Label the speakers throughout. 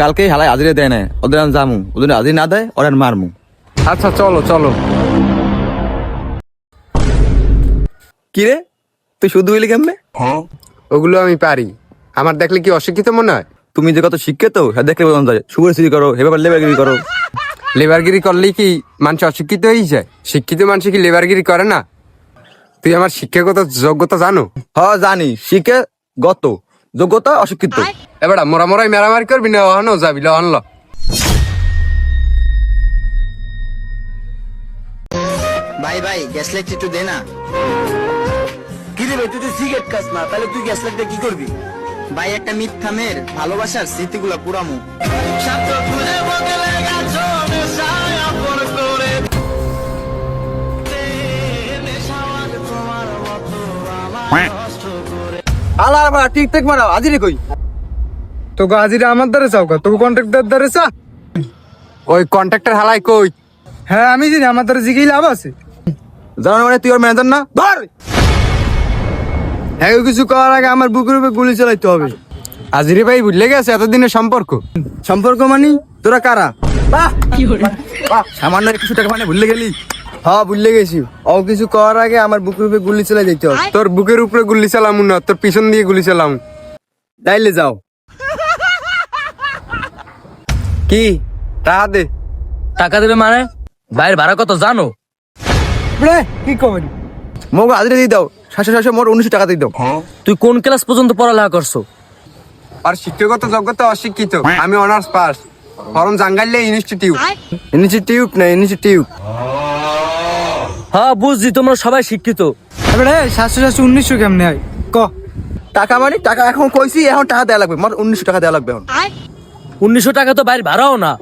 Speaker 1: কালকে হালাই হাজিরে দেয় না? ওদের আমি জামু ওদের হাজির না দেয় ওরা মারমু।
Speaker 2: আচ্ছা চলো চলো।
Speaker 1: কি রে তুই শুধু হইলি কেমনে?
Speaker 2: ওগুলো আমি পারি। আমার দেখলে কি অশিক্ষিত মনে হয়?
Speaker 1: তুমি যে কত শিক্ষিত হ্যাঁ দেখলে বোঝানো যায়। সুগার সিরি করো হে ব্যাপার লেবারগিরি করো।
Speaker 2: লেবারগিরি করলে কি মানুষ অশিক্ষিত হয়ে যায়? শিক্ষিত মানুষ কি লেবারগিরি করে না? তুই আমার শিক্ষাগত যোগ্যতা জানো?
Speaker 1: হ্যাঁ জানি। শিখে গত যোগ্যতা অশিক্ষিত।
Speaker 2: এবার মোরা মোরাই মেরামারি করবি না অহনো যাবি ল অনল
Speaker 3: ভাই ভাই গ্যাস লাইট একটু দে না।
Speaker 4: কি রে ভাই তুই তো সিগারেট খাস না তাহলে তুই গ্যাস লাইটটা কি করবি?
Speaker 3: ভাই একটা মিথ্যা মেয়ের ভালোবাসার স্মৃতিগুলো পুরামু।
Speaker 1: আলার বা টিকটক মারাও হাজিরে কই?
Speaker 5: তোকে হাজিরা আমার দ্বারে চাও কা? তোকে কন্ট্রাক্টর দ্বারে চা।
Speaker 2: ওই কন্ট্রাক্টর হালাই কই?
Speaker 5: হ্যাঁ আমি জানি আমার দ্বারা জিগেই লাভ আছে।
Speaker 1: জানো মানে তুই ওর ম্যানেজার না? ধর!
Speaker 5: হ্যাঁ কিছু করার আগে আমার বুকের উপরে গুলি চালাইতে হবে।
Speaker 2: আজিরে ভাই বুঝলে গেছে এতদিনের সম্পর্ক?
Speaker 5: সম্পর্ক মানি? তোরা কারা?
Speaker 1: বাহ! সামান্য কিছু টাকা মানে ভুলে গেলি।
Speaker 5: হ্যাঁ ভুলে গেছি। ও কিছু করার আগে আমার বুকের উপরে গুলি চালাই দিতে হবে।
Speaker 2: তোর বুকের উপরে গুলি চালাম না তোর পিছন দিয়ে গুলি চালাম।
Speaker 5: তাইলে যাও।
Speaker 2: কি? টাকা দে।
Speaker 6: টাকা দেবে মানে? বাইরের ভাড়া কত জানো?
Speaker 5: রে, কি কমেন
Speaker 1: মোক হাজিরে দিয়ে দাও। সাতশো সাতশো মোট উনিশশো টাকা দিয়ে দাও।
Speaker 6: তুই কোন ক্লাস পর্যন্ত পড়ালেখা করছ?
Speaker 2: আর শিক্ষাগত যোগ্যতা অশিক্ষিত। আমি অনার্স পাস। ফরম জাঙ্গাইলে ইনস্টিটিউট।
Speaker 5: ইনিশিয়েটিভ না ইনিশিয়েটিভ
Speaker 6: হ্যাঁ বুঝছি তোমরা সবাই শিক্ষিত।
Speaker 5: এবারে সাতশো সাতশো উনিশশো কেমনে হয়? ক?
Speaker 1: টাকা মানে? টাকা এখন কইছি এখন টাকা দেওয়া লাগবে। মোট উনিশশো টাকা দেওয়া লাগবে এখন।
Speaker 6: উনিশশো টাকা তো বাইরে ভাড়াও না।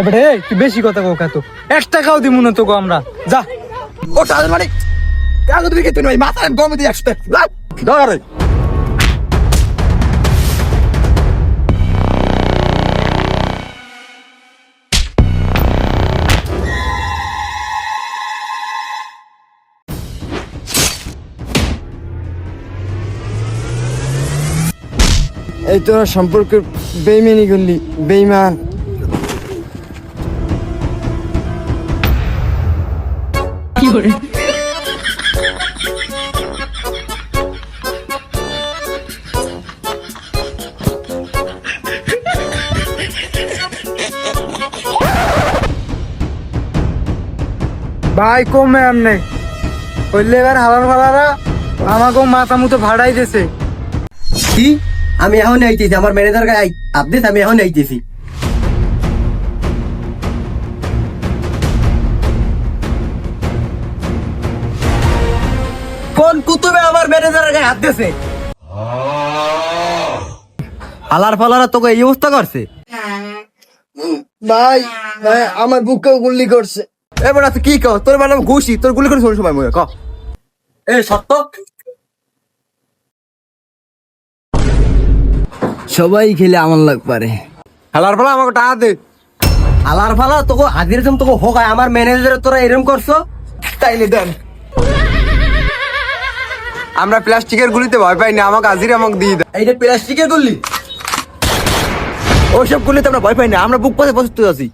Speaker 5: এবারে এই, বেশি কথা কোকা তো এক টাকাও দিব না তোকে আমরা। যা।
Speaker 1: ও টাকা মানে টাকা তুমি খেতে নয় মাথা দিয়ে একশো টাকা। ধর
Speaker 5: এই তোরা সম্পর্কে বেইমানি করলি বেইমান। ভাই কমে আমনে। ওই লেবার হালার ফালারা আমাকেও মাথা মতো ভাড়াই দিছে।
Speaker 4: কি? আমি এখন আইতেছি আমার ম্যানেজার গায়ে আপডেট আমি এখন আইতেছি। কোন কুতুবে আমার ম্যানেজারের গায়ে হাত দিয়েছে
Speaker 1: আলার ফালারা তোকে এই অবস্থা করছে?
Speaker 5: ভাই ভাই আমার বুকেও গুল্লি করছে।
Speaker 1: এবার আছে কি কর? তোর মানে ঘুষি তোর গুলি করে শোন সময় মনে ক।
Speaker 4: এ সত্য?
Speaker 5: সবাই খেলে আমার লাগ পারে।
Speaker 2: হালার ফালা আমাকে টাকা দে।
Speaker 4: আলার ফালা তোকে হাজির জন তোকে হোক আমার ম্যানেজারের তোরা এরম করছ?
Speaker 1: তাইলে দেন।
Speaker 2: আমরা প্লাস্টিকের গুলিতে ভয় পাই না আমাকে আজিরে আমাকে দিয়ে দেয়
Speaker 4: এইটা প্লাস্টিকের গুলি?
Speaker 1: ওইসব গুলিতে আমরা ভয় পাই না আমরা বুক পাতে প্রস্তুত আছি।